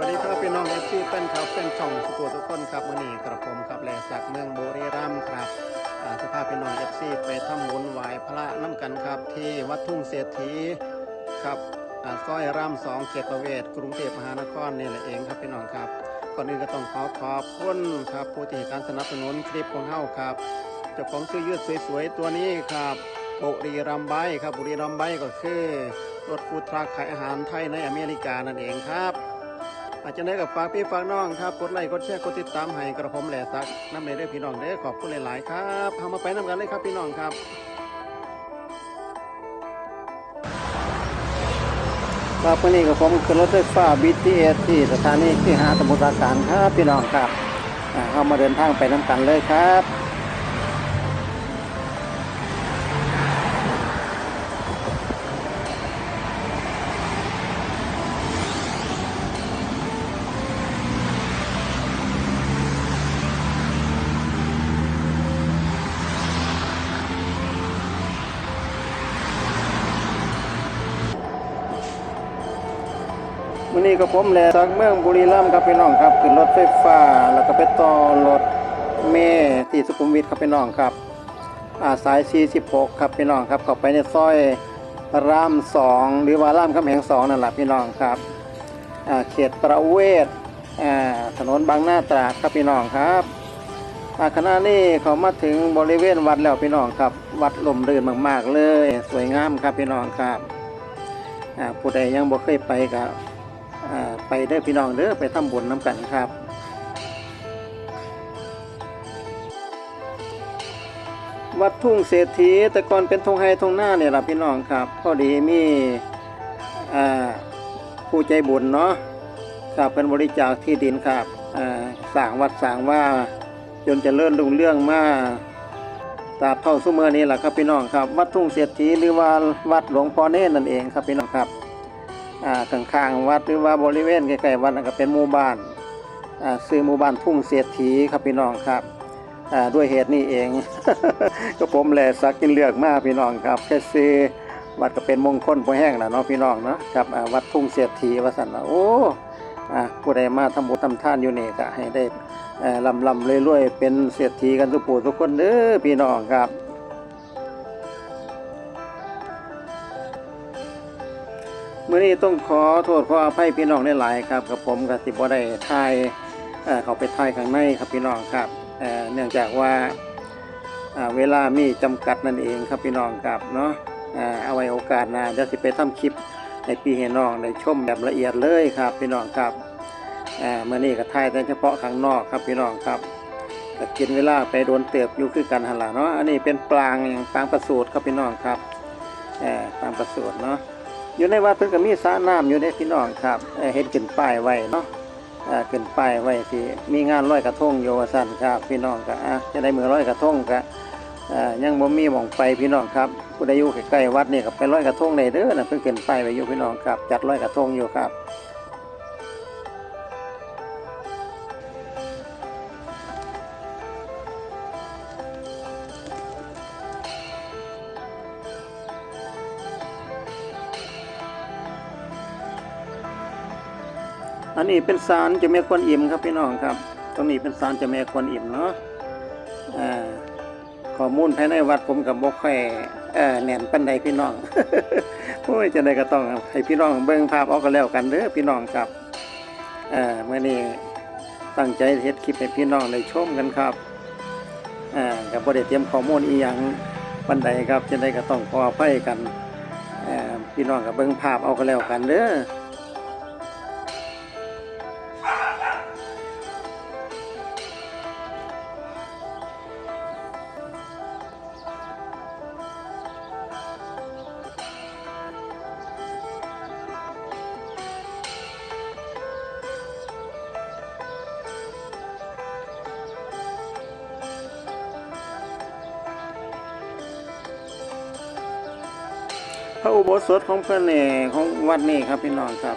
วัสดีครับพี่น้องเอฟซีแฟนคลับแฟนช่องสุตัวทุกคนครับวันนี้กระผมครับแหลศักเมืองบุรีรัมย์ครับอ่าสภาพพี่น้องเอฟซีไปทำบุญไหว้พระน้ำกันครับที่วัดทุ่งเศรษฐีครับซอยรามสองเขตประเวศกรุงเทพมหานครนี่แหละเองครับพี่น้องครับก่อนอื่นก็ต้องขอขอบคุณครับผู้ที่การสนับสนุนคลิปของเฮาครับเจ้าของเสื้อยืดสวยๆตัวนี้ครับบุรีรัมย์ไบครับบุรีรัมย์ไบก็คือรถฟูดทรัคขายอาหารไทยในอเมริกานั่นเองครับ อาจจะได้กับฝากพี่ฝากน้องครับกดไลค์กดแชร์กดติดตามให้กระผมแหล่ซักน้ำในเด้อพี่น้องเด้อขอบคุณหลายๆครับเอามาไปน้ำกันเลยครับพี่น้องครับครับวันนี้กับผมขึ้นรถไฟฟ้า BTS ที่สถานีที่หาสมุทรปราการครับพี่น้องครับเข้ามาเดินทางไปน้ำกันเลยครับ วันนี้ก็ผมแหลจากเมืองบุรีรัมย์ครับพี่น้องครับขึ้นรถไฟฟ้า แล้วก็ไปต่อรถเมล์ที่สุขุมวิทครับพี่น้องครับอาสาย 46 ครับพี่น้องครับเข้าไปในซอยรามสองหรือว่ารามคำแหงสองนั่นแหละพี่น้องครับเขตประเวศถนนบางนาตราดครับพี่น้องครับขณะนี้เขามาถึงบริเวณวัดแล้วพี่น้องครับ วัดลมรื่นมาก ๆ เลย สวยงามครับพี่น้องครับผู้ใดยังบ่เคยไปครับ ไปเด้อพี่น้องเด้อไปทำบุญน้ำกันครับวัดทุ่งเศรษฐีแต่ก่อนเป็นทงไฮทงหน้าเนี่ยล่ะพี่น้องครับพอดีมีผู้ใจบุญเนาะครับเป็นบริจาคที่ดินครับสร้างวัดสร้างว่าจนจะเลื่อนรุ่งเรื่องมาตราเท่าสุเมอนี้แหละครับพี่น้องครับ วัดทุ่งเศรษฐีหรือว่าวัดหลวงพ่อเน่นั่นเองครับพี่น้องครับ ข้างๆวัดหรือว่าบริเวณใกล้ๆวัดก็เป็นหมู่บ้านซื้อหมู่บ้านทุ่งเศรษฐีครับพี่น้องครับด้วยเหตุนี้เอง ก็ผมแหลสักกินเลือกมากพี่น้องครับแค่ซื้อวัดก็เป็นมงคลพอแห้งนะเนาะพี่น้องเนาะครับวัดทุ่งเศรษฐีว่าสันนะโอ้อ่าผู้ใดมาทำบุญทำทานอยู่นี่ก็ให้ได้ลำลำเรวยๆเป็นเศรษฐีกันทุกผู้ทุกคนเด้อพี่น้องครับ เมื่อนี้ต้องขอโทษขออภัยพี่น้องได้หลายๆครับกับผมกับสิบ่ได้ถ่ายเขาไปถ่ายข้างในครับพี่น้องครับเนื่องจากว่าเวลามีจำกัดนั่นเองครับพี่น้องครับเนาะเอาไว้โอกาสหน้าเดี๋ยวสิไปทำคลิปในปีให้น้องได้ชมแบบละเอียดเลยครับพี่น้องครับเมื่อนี้ก็ถ่ายแต่เฉพาะข้างนอกครับพี่น้องครับก็กินเวลาไปโดนเติบอยู่คือกันหันหละเนาะอันนี้เป็นปลางอย่างปลางประสูตรครับพี่น้องครับปลางประสูตรเนาะ อยู่ในวัดเพิ่นก็มีสระน้ำอยู่ในพี่น้องครับเห็นขึ้นป้ายไว้เนาะขึ้นป้ายไว้สิมีงานร้อยกระทงอยู่สั้นครับพี่น้องก็จะได้มือร้อยกระทงก็ยังบ่มีหม่องไปพี่น้องครับผู้ใดอยู่ใกล้ๆวัดนี่ก็ไปร้อยกระทงได้เด้อน่ะเพิ่นขึ้นป้ายไว้อยู่พี่น้องครับ จัดร้อยกระทงอยู่ครับ อันนี้เป็นศาลเจ้าแม่กวนอิ่มครับพี่น้องครับ ตรงนี้เป็นศาลเจ้าแม่กวนอิ่มเนาะข้อมูลภายในวัดผมกับบ่ค่อยเอ่อน่นปานใดพี่น้องโอ้ยจะได้ก็ต้องให้พี่น้องเบิ่งภาพเออกกันแล้วกันเด้อพี่น้องครับเมื่อนี้ตั้งใจเฮ็ดคลิปให้พี่น้องได้ชมกันครับก็บ่ได้เตรียมข้อมูลอีหยังปานใดครับจะได้ก็ต้องขออภัยกันพี่น้องก็เบิ่งภาพเอากันแล้วกันเด้อ พระอุโบสถของเพื่อนเน่ของวัดนี่ครับพี่น้องครับ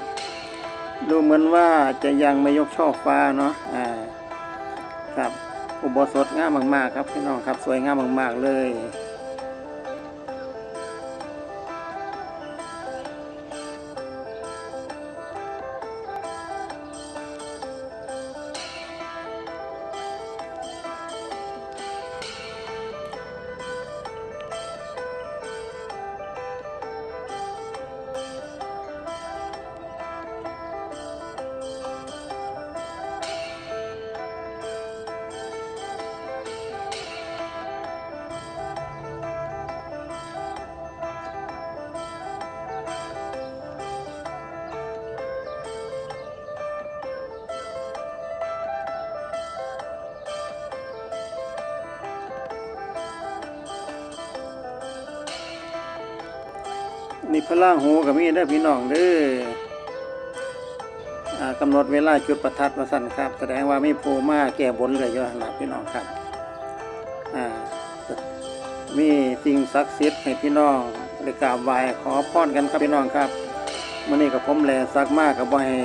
ดูเหมือนว่าจะยังไม่ยกช่อฟ้าเนาะอ่าครับอุโบสถงามมากๆครับพี่น้องครับ สวยงามมากๆเลย นี่พระล่างหูกับมีเด้พี่น้องเด้ออกำหนดเวลาจุดประทัดมาสั่นครับ แสดงว่ามีภูมาแก่บนเลยยอะขนาดพี่น้องครับมีสิ่งศักดิ์สิทธิ์ให้พี่น้องได้กราบไหว้ขอพรกันครับพี่น้องครับมื่อนี้กับผมแลซักมากกับบ่ให้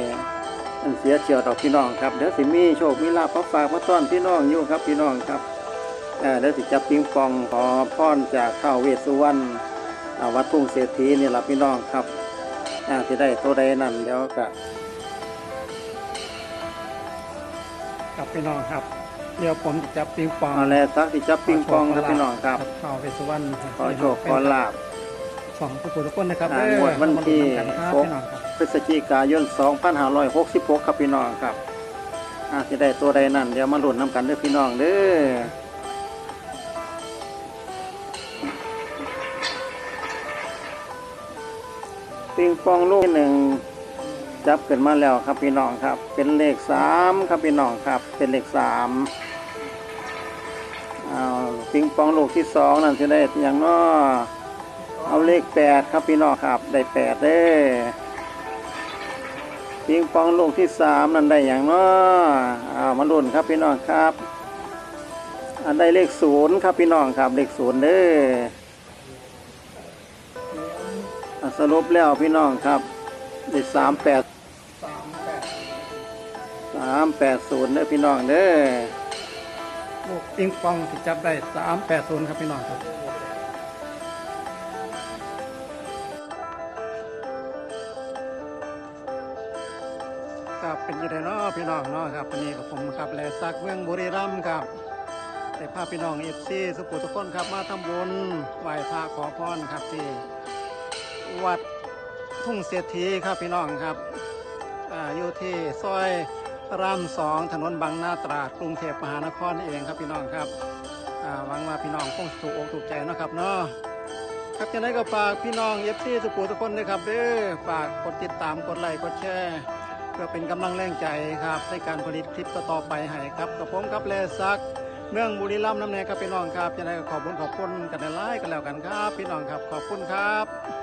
อันเสียเฉียวต่อพี่น้องครับเดี๋ยวสิมีโชคมีลาภมาฝากมาต้อนพี่น้องอยู่ครับพี่น้องครับเดี๋ยวสิจับปิงปองขอพรจากท้าวเวสสุวรรณ วัดทุ่งเศรษฐีนี่ล่ะพี่น้องครับอ่าสิได้ตัวใดนั่นเดี๋ยวก็ครับพี่น้องครับ เดี๋ยวผมจะจับปิงปองอะไรสักที่จับปิงปองครับพี่น้องครับข่าวเวสสุวรรณขอโชคขอลาบสองผู้ทุกคนนะครับอ่าเด้องวดวันที่มาลุ้นกันครับหกพี่น้องครับพฤศจิกายน 2566 ครับพี่น้องครับอ่าสิได้ตัวใดนั่นเดี๋ยวมาลุ้นน้ำกันเด้อพี่น้องเด้อ ปิงปองลูกที่หนึ่งจับขึ้นมาแล้วครับพี่น้องครับ เป็นเลขสามครับพี่น้องครับ เป็นเลขสามเอาปิงปองลูกที่สองนั่นจะได้อย่างน้อเอาเลขแปดครับพี่น้องครับ ได้แปดเด้ปิงปองลูกที่สามนั่นได้อย่างน้อเอามาลุ้นครับพี่น้องครับ อันได้เลขศูนย์ครับพี่น้องครับ เลขศูนย์เด้อ สรุปแล้วพี่น้องครับได้สามแปดสามแปดศูนย์เด้อพี่น้องเด้อลูกปิงปองที่จับได้สามแปดศูนย์ครับพี่น้องครับครับเป็นยังไงเนาะพี่น้องเนาะครับวันนี้กับผมครับแลซักเมืองบุรีรัมย์ครับได้พาพี่น้องเอฟซีสุขุทุกคนครับมาทำบุญไหว้พระขอพรครับที่ วัดทุ่งเศรษฐีครับพี่น้องครับอ่าอยู่ที่ซอยรามสองถนนบางนาตราดกรุงเทพมหานครนี่เองครับพี่น้องครับอ่าหวังว่าพี่น้องคงถูกอกถูกใจเนาะครับเนาะครับจะได้ก็ฝากพี่น้องเอฟซีสุขุทุกคนด้วยครับเด้อฝากกดติดตามกดไลค์กดแชร์เพื่อเป็นกำลังแรงใจครับในการผลิตคลิปต่อๆไปให้ครับกับผมครับเลซักเมืองบุรีรัมย์น้ำแน่ครับพี่น้องครับจะได้ก็ขอบคุณขอบคุณกันหลายๆกันแล้วกันครับ พี่น้องครับขอบคุณครับ